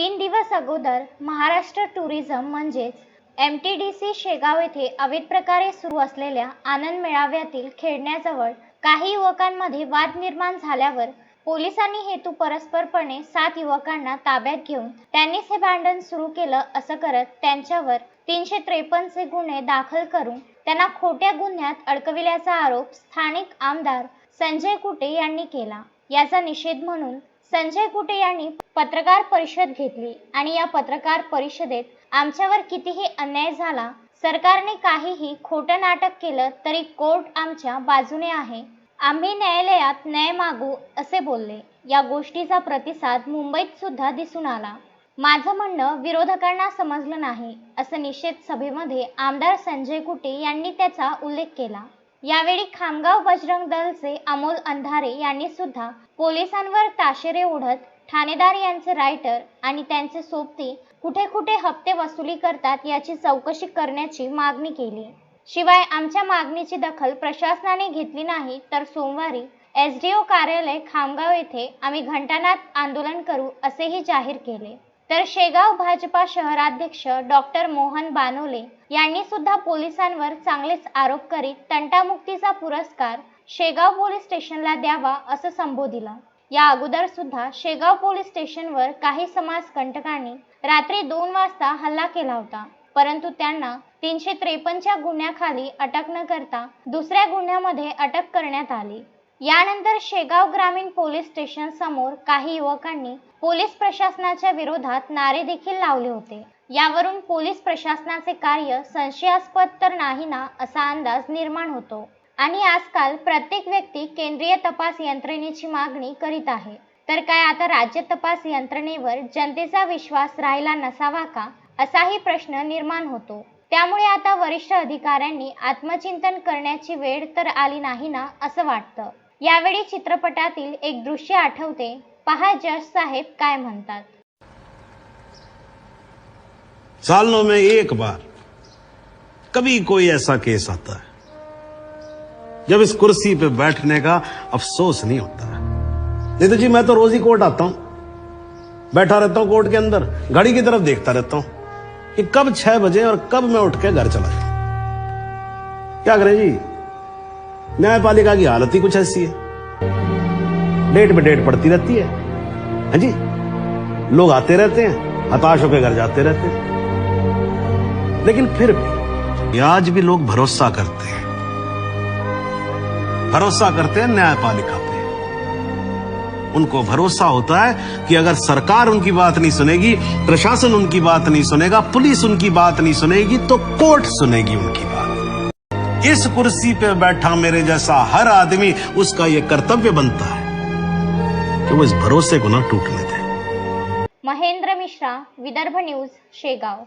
तीन दिवस अगोदर महाराष्ट्र टुरिझम म्हणजेच M T D C Shegaon येथे अवैध प्रकारे सुरू असलेल्या आनंद मेळाव्यातील खेळण्याजवळ काही युवकांमध्ये वाद निर्माण झाल्यावर पोलिसांनी हेतू परस्परपणे सात युवकांना ताब्यात घेऊन त्यांनीच हे भांडण सुरू केलं असं करत त्यांच्यावर तीनशे त्रेपन्नचे गुन्हे दाखल करून त्यांना खोट्या गुन्ह्यात अडकविल्याचा आरोप स्थानिक आमदार संजय कुटे यांनी केला. याचा निषेध म्हणून संजय कुटे यांनी पत्रकार परिषद घेतली आणि या पत्रकार परिषदेत आमच्यावर कितीही अन्याय झाला सरकारने काहीही खोटं नाटक केलं तरी कोर्ट आमच्या बाजूने आहे. आम्ही न्यायालयात न्याय मागू असे बोलले. या गोष्टीचा प्रतिसाद मुंबईत सुद्धा दिसून आला. माझं म्हणणं विरोधकांना समजलं नाही असं निषेध सभेमध्ये आमदार संजय कुटे यांनी त्याचा उल्लेख केला. यावेळी खामगाव बजरंग दलचे अमोल अंधारे यांनी सुद्धा पोलिसांवर ताशेरे ओढत ठाणेदार यांचे रायटर आणि त्यांचे सोबती कुठे कुठे हप्ते वसुली करतात याची चौकशी करण्याची मागणी केली. शिवाय आमच्या मागणीची दखल प्रशासनाने घेतली नाही तर सोमवारी एस डी ओ कार्यालय खामगाव येथे आम्ही घंटानाद आंदोलन करू असेही जाहीर केले. तर शेगाव भाजपा शहराध्यक्ष डॉक्टर मोहन बानोले यांनी सुद्धा पोलिसांवर चांगलेच आरोप करीत तंटामुक्तीचा पुरस्कार शेगाव पोलीस स्टेशनला द्यावा असं संबोधिलं. या अगोदर सुद्धा शेगाव पोलीस स्टेशनवर काही समाज कंटकांनी रात्री दोन वाजता हल्ला केला होता. परंतु त्यांना तीनशे त्रेपन्नच्या गुन्ह्याखाली अटक न करता दुसऱ्या गुन्ह्यामध्ये अटक करण्यात आली. यानंतर शेगाव ग्रामीण पोलीस स्टेशन समोर काही युवकांनी पोलीस प्रशासनाच्या विरोधात नारे देखील लावले होते. यावरून पोलीस प्रशासनाचे कार्य संशयास्पद तर नाही ना असा अंदाज निर्माण होतो. आणि आजकाल प्रत्येक व्यक्ती केंद्रीय तपास यंत्रणेची मागणी करीत आहे. तर काय आता राज्य तपास यंत्रणेवर जनतेचा विश्वास राहिला नसावा का असाही प्रश्न निर्माण होतो. त्यामुळे आता वरिष्ठ अधिकाऱ्यांनी आत्मचिंतन करण्याची वेळ तर आली नाही ना असं वाटतं. यावेळी चित्रपटातील एक दृश्य आठवते. पहा जज साहेब काय म्हणतात. सालों में एक बार कभी कोई ऐसा केस आता है, जब इस कुर्सी पे बैठने का अफसोस नहीं होता है। नहीं तो जी, मैं तो रोज ही कोर्ट आता हूँ। बैठा रहता हूँ कोर्ट के अंदर, घड़ी की तरफ़ देखता रहता हूँ कि कब छह बजे और कब मैं उठ के घर चला जाऊँ। क्या करें जी? न्यायपालिका की हालत ही कुछ ऐसी है। डेट पे डेट पड़ती रहती है। हाँ जी? लोग आते रहते हैं, हताश होकर घर जाते रहते हैं। लेकिन फिर भी, आज भी लोग भरोसा करते हैं। भरोसा करते हैं न्यायपालिका पे। उनको भरोसा होता है कि अगर सरकार उनकी बात नहीं सुनेगी, प्रशासन उनकी बात नहीं सुनेगा, पुलिस उनकी बात नहीं सुनेगी तो कोर्ट सुनेगी उनकी बात। इस कुर्सी पे बैठा मेरे जैसा हर आदमी, उसका ये कर्तव्य बनता है कि वो इस भरोसे को ना टूटने दे। महेंद्र मिश्रा, विदर्भ न्यूज़, शेगाव।